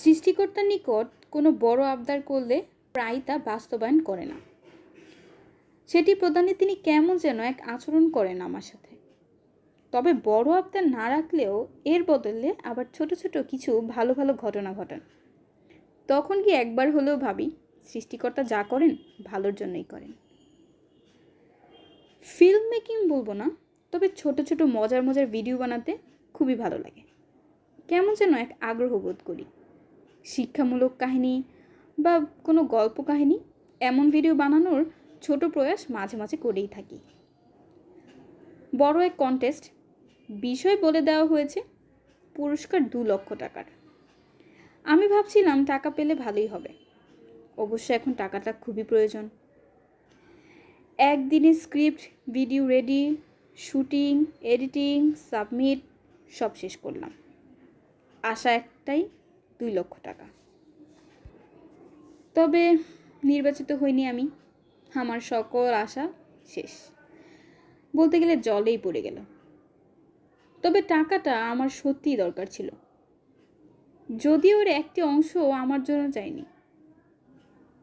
সৃষ্টিকর্তার নিকট কোনো বড় আবদার করলে প্রায় তা বাস্তবায়ন করে না। সেটি প্রদানে তিনি কেমন যেন এক আচরণ করেন আমার সাথে। তবে বড় আবদার না রাখলেও এর বদলে আবার ছোট ছোট কিছু ভালো ভালো ঘটনা ঘটান। তখন কি একবার হলেও ভাবি, সৃষ্টিকর্তা যা করেন ভালোর জন্যই করেন। ফিল্ম মেকিং বলব না, তবে ছোট ছোট মজার মজার ভিডিও বানাতে খুবই ভালো লাগে। কেমন যেন এক আগ্রহ বোধ করি। শিক্ষামূলক কাহিনী বা কোনো গল্প কাহিনী, এমন ভিডিও বানানোর ছোট প্রয়াস মাঝে মাঝে করেই থাকি। বড় এক কন্টেস্ট বিষয় বলে দেওয়া হয়েছে, পুরস্কার দু লক্ষ টাকার। আমি ভাবছিলাম টাকা পেলে ভালোই হবে। অবশ্য এখন টাকাটা খুবই প্রয়োজন। একদিনে script video ready shooting editing submit সব শেষ করলাম। আশা একটাই দুই লক্ষ টাকা। তবে নির্বাচিত হইনি আমি। আমার সকল আশা শেষ। বলতে গেলে জলেই পড়ে গেল। তবে টাকাটা আমার সত্যিই দরকার ছিল। যদিও ওর একটি অংশ আমার জন্য চাইনি।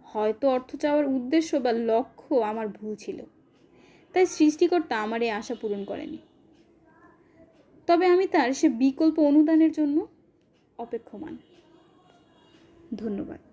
হয়তো অর্থ চাওয়ার উদ্দেশ্য বা লক্ষ্য আমার ভুল ছিল। তাই সৃষ্টিকর্তা আমার এই আশা পূরণ করেনি। তবে আমি তার সে বিকল্প অনুদানের জন্য অপেক্ষমান। ধন্যবাদ।